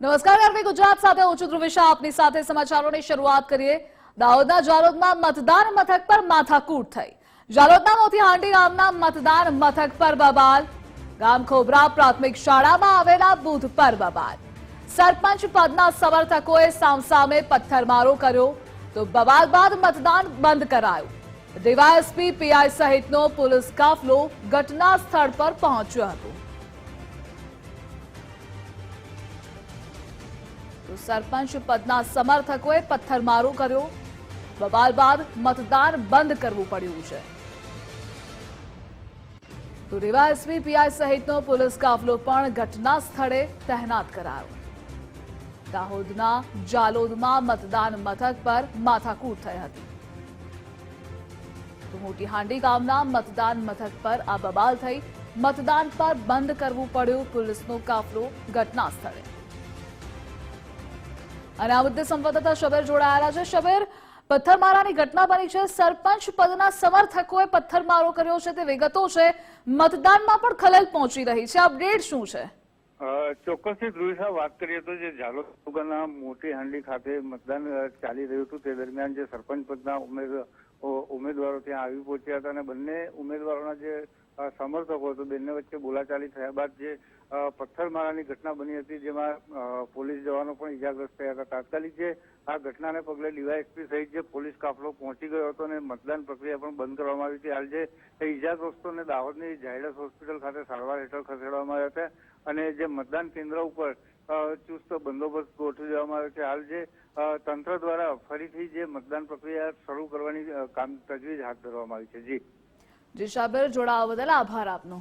નમસ્કાર આરવી ગુજરાત સાથે હું ધ્રુવિશા. આપની સાથે સમાચારોની શરૂઆત કરીએ. દાહોદના જાલોદમાં મતદાન મથક પર માથાકૂટ થઈ. જાલોદના મોતીહાંડી ગામના મતદાન મથક પર બબાલ. ગામ ખોબરા પ્રાથમિક શાળામાં આવેલા બુથ પર બબાલ. સરપંચ પદના સમર્થકોએ સામસામે પથ્થરમારો કર્યો. તો બબાલ બાદ મતદાન બંધ કરાયું. ડીવાયએસપી પીઆઈ સહિતનો પોલીસ કાફલો ઘટના સ્થળ પર પહોંચ્યો હતો. તો સરપંચ પદના સમર્થકોએ પથ્થરમારો કર્યો. બબાલ બાદ મતદાન બંધ કરવું પડ્યું છે. તો ડીવાયએસપી પીઆઈ સહિતનો પોલીસ કાફલો પણ ઘટના સ્થળે તહેનાત કરાયો. દાહોદના જાલોદમાં મતદાન મથક પર માથાકૂટ થઈ હતી. તો મોટી હાંડી ગામના મતદાન મથક પર આ બબાલ થઈ મતદાન પર બંધ કરવું પડ્યું પોલીસનો કાફલો ઘટના સ્થળે. અને આ મુદ્દે સંવાદદાતા શબેર જોડાયેલા છે. શબેર, પથ્થરમારાની ઘટના બની છે. સરપંચ પદના સમર્થકોએ પથ્થરમારો કર્યો છે. તે વિગતો છે. મતદાનમાં પણ ખલેલ પહોંચી રહી છે. અપડેટ શું છે? ચોક્કસથી ધ્રુવી સાહેબ, વાત કરીએ તો જે ઝાલોદ તાલુકાના મોટી હાંડી ખાતે મતદાન ચાલી રહ્યું હતું. તે દરમિયાન જે સરપંચ પદના ઉમેદ ઉ- ઉમેદવારો ત્યાં આવી પહોંચ્યા હતા અને બંને ઉમેદવારોના જે સમર્થકો હતો, બંને વચ્ચે બોલાચાલી થયા બાદ જે પથ્થરમારાની ઘટના બની હતી, જેમાં પોલીસ જવાનો પણ ઇજાગ્રસ્ત થયા હતા. તાત્કાલિક જે આ ઘટનાને પગલે ડીવાયએસપી સહિત જે પોલીસ કાફલો પહોંચી ગયો હતો અને મતદાન પ્રક્રિયા પણ બંધ કરવામાં આવી હતી. હાલ જે ઇજાગ્રસ્તોને દાહોદની ઝાયડસ હોસ્પિટલ ખાતે સારવાર હેઠળ ખસેડવામાં આવ્યા હતા અને જે મતદાન કેન્દ્ર ઉપર ચુસ્ત બંદોબસ્ત ગોઠવી દેવામાં આવ્યો છે. હાલ જે તંત્ર દ્વારા ફરીથી જે મતદાન પ્રક્રિયા શરૂ કરવાની કામ તજવીજ હાથ ધરવામાં આવી છે. જી. જી સાબર જોડાવા બદલ આભાર આપનો.